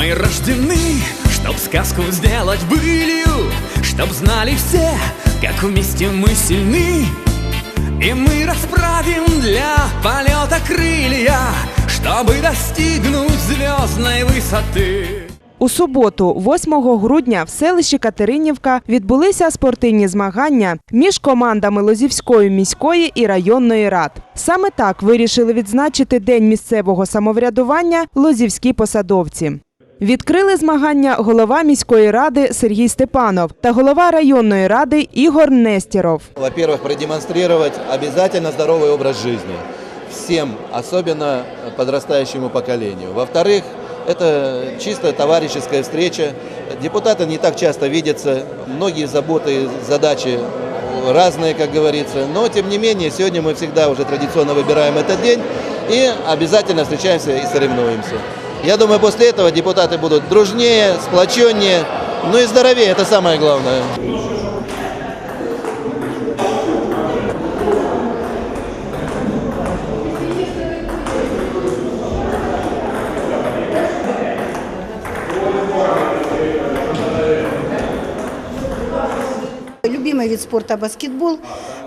Мы рождены, чтоб сказку сделать былью Чтоб знали все, как вместе мы сильны И мы расправим для полета крылья Чтобы достигнуть звездной высоты У суботу, 8 грудня, в селищі Катеринівка відбулися спортивні змагання між командами Лозівської міської і районної рад. Саме так вирішили відзначити День місцевого самоврядування лозівські посадовці. Відкрили змагання голова міської ради Сергій Степанов та голова районної ради Ігор Нестєров. Во-первых, продемонстрировать обязательно здоровый образ жизни всем, особенно подрастающему поколению. Во-вторых, это чисто товарищеская встреча. Депутаты не так часто видятся, многие заботы, задачи разные, как говорится. Но, тем не менее, сегодня мы всегда уже традиционно выбираем этот день и обязательно встречаемся и соревнуемся. Я думаю, после этого депутаты будут дружнее, сплоченнее, ну и здоровее, это самое главное. Любимый вид спорта баскетбол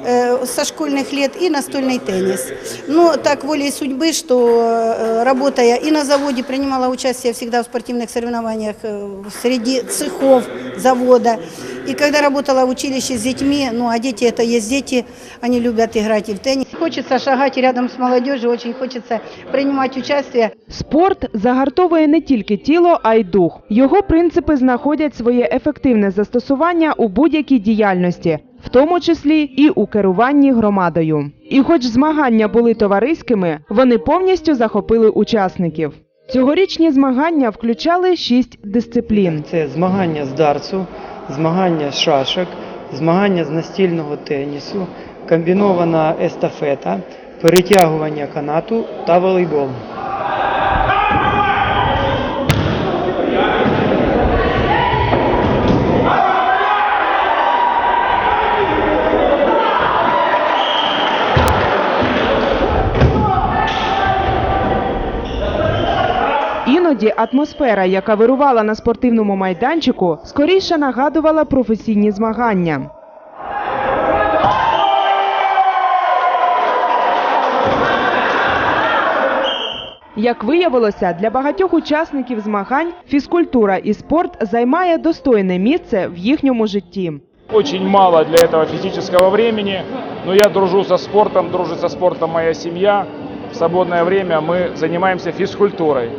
э, со школьных лет и настольный теннис. Но так волей судьбы, что э, работая и на заводе, принимала участие всегда в спортивных соревнованиях э, среди цехов завода. И когда работала в училище с детьми, ну а дети это есть дети, они любят играть и в теннис. Хочется шагать рядом с молодежью, очень хочется принимать участие. Спорт загартовує не тільки тіло, а й дух. Його принципи знаходять своє ефективне застосування у будь-якій діяльності, в тому числі і у керуванні громадою. І хоч змагання були товариськими, вони повністю захопили учасників. Цьогорічні змагання включали шість дисциплін. Це змагання з дартсу, змагання з шашок, змагання з настільного тенісу, комбінована естафета, перетягування канату та волейбол. Іноді атмосфера, яка вирувала на спортивному майданчику, скоріше нагадувала професійні змагання. Як виявилося, для багатьох учасників змагань фізкультура і спорт займає достойне місце в їхньому житті. Очень мало для этого физического времени, но я дружу со спортом, дружит со спортом моя семья. В свободное время мы занимаемся физкультурой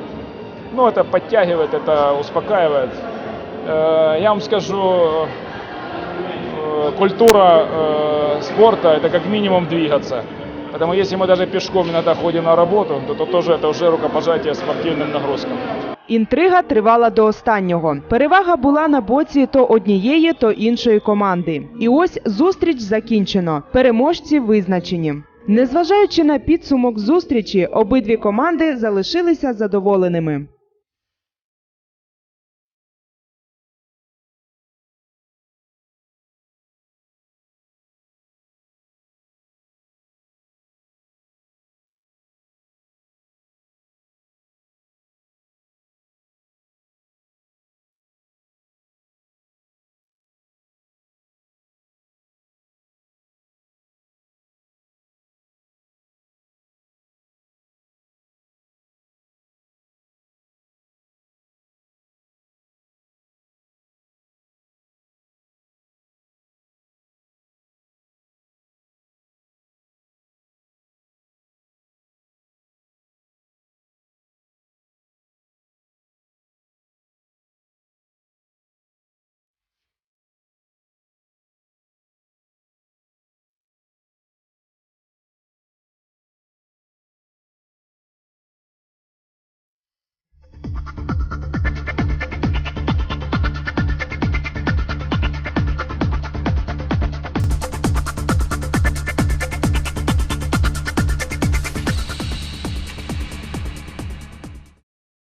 Ну, это подтягивает, это успокаивает. Э, Я вам скажу, э, культура э, спорта – это как минимум двигаться. Поэтому если мы даже пешком иногда ходим на работу, то, то тоже это уже рукопожатие спортивным нагрузкам. Інтрига тривала до останнього. Перевага була на боці то однієї, то іншої команди. І ось зустріч закінчено. Переможці визначені. Незважаючи на підсумок зустрічі, обидві команди залишилися задоволеними.